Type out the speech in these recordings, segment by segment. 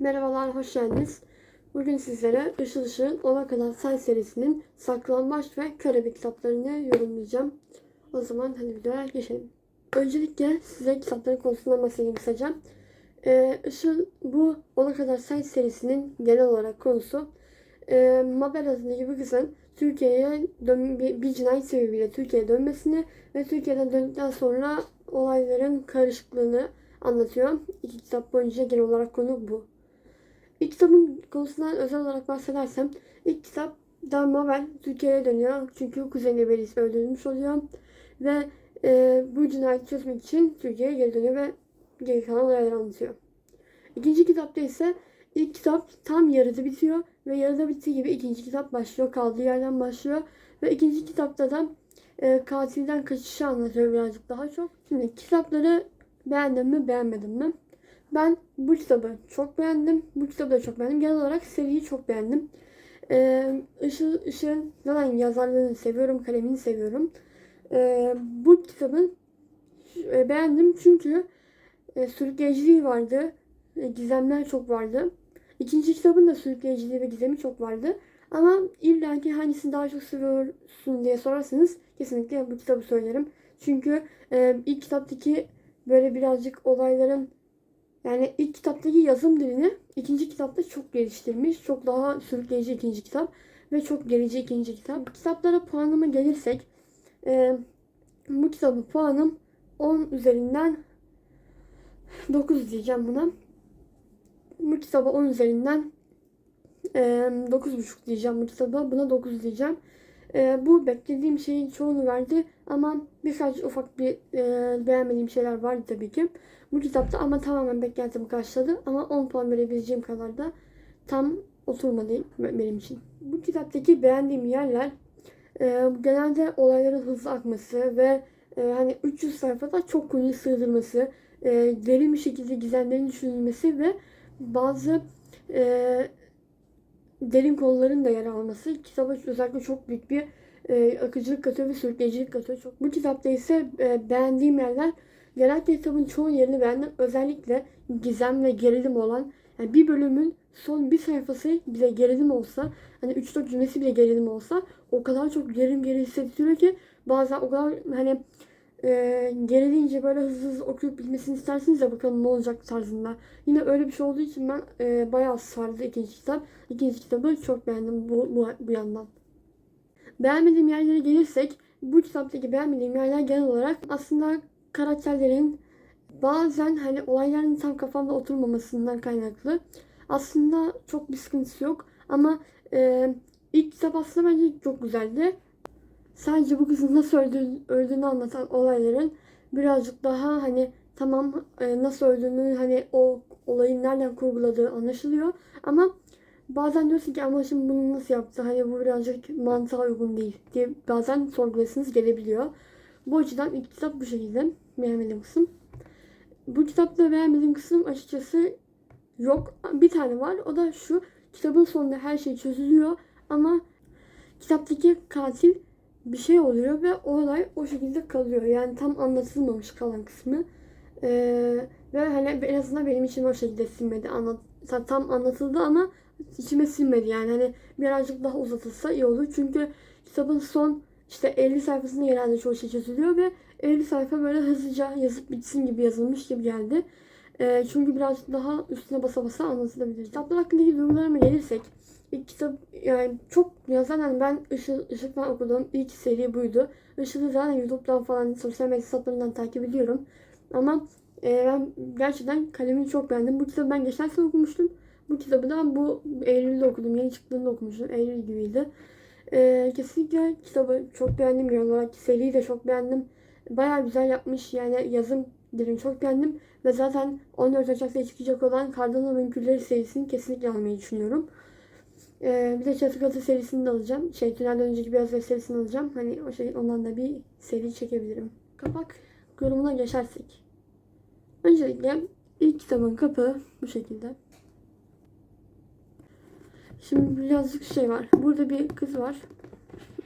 Merhabalar, hoş geldiniz. Bugün sizlere Işıl Işık'ın Ona Kadar Say serisinin Saklambaç ve Karabük kitaplarını yorumlayacağım. O zaman hadi videoya geçelim. Öncelikle size kitapların konusundan bahsedeyim kısaca. Ee, Işıl bu Ona Kadar Say serisinin genel olarak konusu e, Mabel adındaki bir kızın Türkiye'ye dön- bir, bir cinayet sebebiyle Türkiye'ye dönmesini ve Türkiye'den döndükten sonra olayların karışıklığını anlatıyor. İki kitap boyunca genel olarak konu bu. İlk kitabın konusundan özel olarak bahsedersem ilk kitap da Mabel Türkiye'ye dönüyor. Çünkü kuzeni Belis öldürülmüş oluyor. Ve e, bu cinayeti çözmek için Türkiye'ye geri dönüyor ve geri kalan olayları anlatıyor. İkinci kitapta ise ilk kitap tam yarıda bitiyor ve yarıda bittiği gibi ikinci kitap başlıyor. Kaldığı yerden başlıyor. Ve ikinci kitapta da e, katilden kaçışı anlatıyor birazcık daha çok. Şimdi kitapları beğendim mi beğenmedim mi? Ben bu kitabı çok beğendim. Bu kitabı da çok beğendim. Genel olarak seriyi çok beğendim. Ee, Işıl, Işıl'ın zaten yazarlığını seviyorum, kalemini seviyorum. Ee, bu kitabı e, beğendim çünkü e, sürükleyiciliği vardı. E, gizemler çok vardı. İkinci kitabın da sürükleyiciliği ve gizemi çok vardı. Ama illa hangisini daha çok seviyorsun diye sorarsanız kesinlikle bu kitabı söylerim. Çünkü e, ilk kitaptaki böyle birazcık olayların yani ilk kitaptaki yazım dilini ikinci kitapta çok geliştirmiş. Çok daha sürükleyici ikinci kitap ve çok gerici ikinci kitap. Kitaplara puanıma gelirsek e, bu kitabı puanım 10 üzerinden 9 diyeceğim buna. Bu kitaba 10 üzerinden e, 9.5 diyeceğim bu kitaba. Buna 9 diyeceğim. E, bu beklediğim şeyin çoğunu verdi ama birkaç ufak bir e, beğenmediğim şeyler vardı tabii ki bu kitapta ama tamamen beklentimi karşıladı. Ama 10 puan verebileceğim kadar da tam oturmadı benim için. Bu kitaptaki beğendiğim yerler e, genelde olayların hızlı akması ve e, hani 300 sayfada çok konuyu sığdırması, e, derin bir şekilde gizemlerin düşünülmesi ve bazı e, derin konuların da yer alması kitaba özellikle çok büyük bir e, akıcılık katıyor ve sürükleyicilik katıyor. Çok. Bu kitapta ise e, beğendiğim yerler Genellikle kitabın çoğu yerini beğendim. Özellikle gizem ve gerilim olan yani bir bölümün son bir sayfası bile gerilim olsa hani 3-4 cümlesi bile gerilim olsa o kadar çok gerilim geri hissettiriyor ki bazen o kadar hani e, gerileyince böyle hızlı hızlı okuyup bitmesini istersiniz ya bakalım ne olacak tarzında. Yine öyle bir şey olduğu için ben e, bayağı sardı ikinci kitap. İkinci kitabı çok beğendim bu, bu, bu yandan. Beğenmediğim yerlere gelirsek bu kitaptaki beğenmediğim yerler genel olarak aslında karakterlerin bazen hani olayların tam kafamda oturmamasından kaynaklı. Aslında çok bir sıkıntısı yok ama e, ilk kitap aslında bence çok güzeldi. Sadece bu kızın nasıl öldüğünü, öldüğünü anlatan olayların birazcık daha hani tamam e, nasıl öldüğünü hani o olayın nereden kurguladığı anlaşılıyor ama bazen diyorsun ki ama şimdi bunu nasıl yaptı hani bu birazcık mantığa uygun değil diye bazen sorgulasınız gelebiliyor. Bu açıdan ilk kitap bu şekilde. Beğenmediğim kısım. Bu kitapta beğenmediğim kısım açıkçası yok. Bir tane var. O da şu. Kitabın sonunda her şey çözülüyor ama kitaptaki katil bir şey oluyor ve o olay o şekilde kalıyor. Yani tam anlatılmamış kalan kısmı. Ee, ve hani en azından benim için o şekilde sinmedi. Anlat, tam anlatıldı ama içime sinmedi. Yani hani birazcık daha uzatılsa iyi olur. Çünkü kitabın son işte 50 sayfasında genelde çoğu şey çözülüyor ve 50 sayfa böyle hızlıca yazıp bitsin gibi yazılmış gibi geldi. E, çünkü birazcık daha üstüne basa basa anlatılabilir. Kitaplar hakkındaki duygularıma gelirsek ilk kitap yani çok ya zaten ben Işıl, Işık'tan okuduğum ilk seri buydu. Işıl'ı zaten YouTube'dan falan sosyal medya hesaplarından takip ediyorum. Ama e, ben gerçekten kalemini çok beğendim. Bu kitabı ben geçen sene okumuştum. Bu kitabı da bu Eylül'de okudum. Yeni çıktığında okumuştum. Eylül gibiydi. Ee, kesinlikle kitabı çok beğendim. Genel olarak seriyi de çok beğendim. Baya güzel yapmış. Yani yazım dilini çok beğendim. Ve zaten 14 Ocak'ta çıkacak olan Kardinal Mümkülleri serisini kesinlikle almayı düşünüyorum. Ee, bir de Çatıkatı serisini de alacağım. Şey, Tünelden önceki Beyaz Ev serisini alacağım. Hani o şey, ondan da bir seri çekebilirim. Kapak yorumuna geçersek. Öncelikle ilk kitabın kapağı bu şekilde. Şimdi birazcık şey var. Burada bir kız var.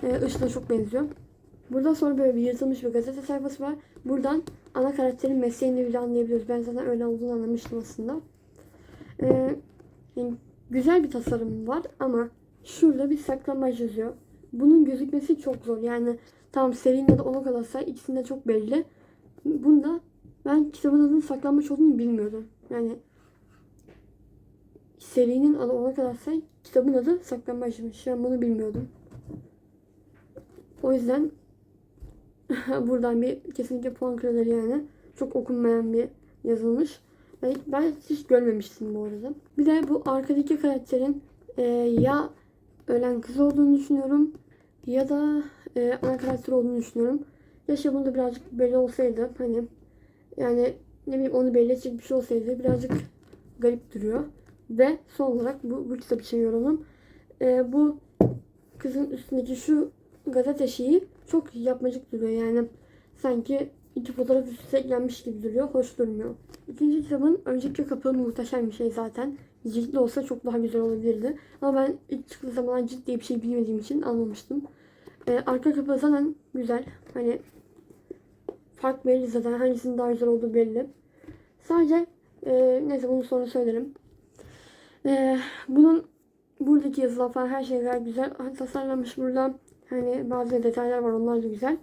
Ee, Işıl'a çok benziyor. Buradan sonra böyle bir yırtılmış bir gazete sayfası var. Buradan ana karakterin mesleğini bile anlayabiliyoruz. Ben zaten öyle olduğunu anlamıştım aslında. Ee, Yani güzel bir tasarım var ama şurada bir saklambaç yazıyor. Bunun gözükmesi çok zor. Yani tam serinin adı ona kadar say ikisinde çok belli. Bunda ben kitabın adının saklambaç olduğunu bilmiyordum. Yani serinin adı ona kadar say kitabın adı saklambaçmış. Ben bunu bilmiyordum. O yüzden buradan bir kesinlikle puan kırılır yani. Çok okunmayan bir yazılmış. Ben, ben hiç görmemiştim bu arada. Bir de bu arkadaki karakterin e, ya ölen kız olduğunu düşünüyorum ya da e, ana karakter olduğunu düşünüyorum. Yaşa bunda birazcık belli olsaydı hani yani ne bileyim onu belli bir şey olsaydı birazcık garip duruyor. Ve son olarak bu, bu kitap için yorumum. E, bu kızın üstündeki şu gazete şeyi çok yapmacık duruyor yani sanki iki fotoğraf üst üste eklenmiş gibi duruyor. Hoş durmuyor. İkinci kitabın önceki kapağı muhteşem bir şey zaten. Ciltli olsa çok daha güzel olabilirdi. Ama ben ilk çıktığı zaman cilt diye bir şey bilmediğim için almamıştım. Ee, arka kapağı zaten güzel. Hani fark belli zaten. Hangisinin daha güzel olduğu belli. Sadece e, neyse bunu sonra söylerim. Ee, bunun buradaki yazılar falan her şey gayet güzel tasarlanmış burada. Hani bazı detaylar var onlar da güzel.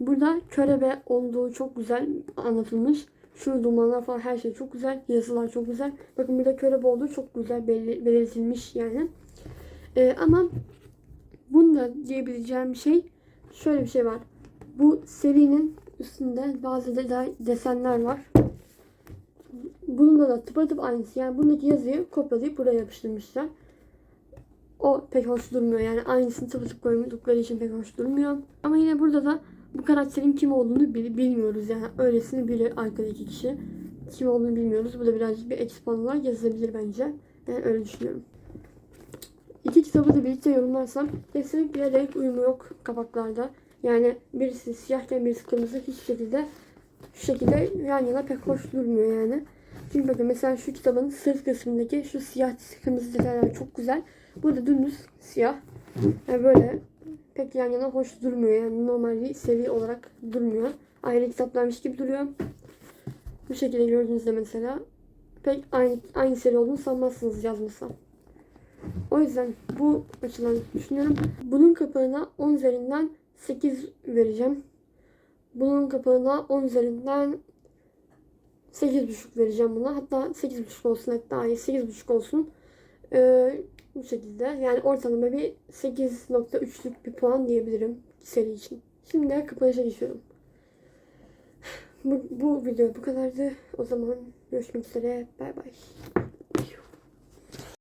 Burada körebe olduğu çok güzel anlatılmış. Şu dumanlar falan her şey çok güzel. Yazılar çok güzel. Bakın burada körebe olduğu çok güzel belli, belirtilmiş yani. Ee, ama bunda diyebileceğim şey şöyle bir şey var. Bu serinin üstünde bazı de desenler var. Bunun da tıpatıp aynısı. Yani bundaki yazıyı kopyalayıp buraya yapıştırmışlar. O pek hoş durmuyor. Yani aynısını tıpatıp koydukları için pek hoş durmuyor. Ama yine burada da bu karakterin kim olduğunu bil- bilmiyoruz yani. Öylesini biri arkadaki kişi. Kim olduğunu bilmiyoruz. Bu da birazcık bir olarak yazılabilir bence. Yani öyle düşünüyorum. İki kitabı da birlikte yorumlarsam kesinlikle renk uyumu yok kapaklarda. Yani birisi siyahken birisi kırmızı hiçbir şekilde şu şekilde yan yana pek hoş durmuyor yani. Çünkü bakın mesela şu kitabın sırt kısmındaki şu siyah kırmızı detaylar çok güzel. Burada dümdüz siyah. Yani böyle pek yan yana hoş durmuyor. Yani normal bir seri olarak durmuyor. Ayrı kitaplarmış gibi duruyor. Bu şekilde gördüğünüzde mesela pek aynı, aynı seri olduğunu sanmazsınız yazmasam. O yüzden bu açıdan düşünüyorum. Bunun kapağına 10 üzerinden 8 vereceğim. Bunun kapağına 10 üzerinden 8.5 vereceğim buna. Hatta 8.5 olsun hatta iyi 8.5 olsun. Ee, bu şekilde. Yani ortalama bir 8.3'lük bir puan diyebilirim seri için. Şimdi kapanışa geçiyorum. Bu, bu video bu kadardı. O zaman görüşmek üzere. Bay bay.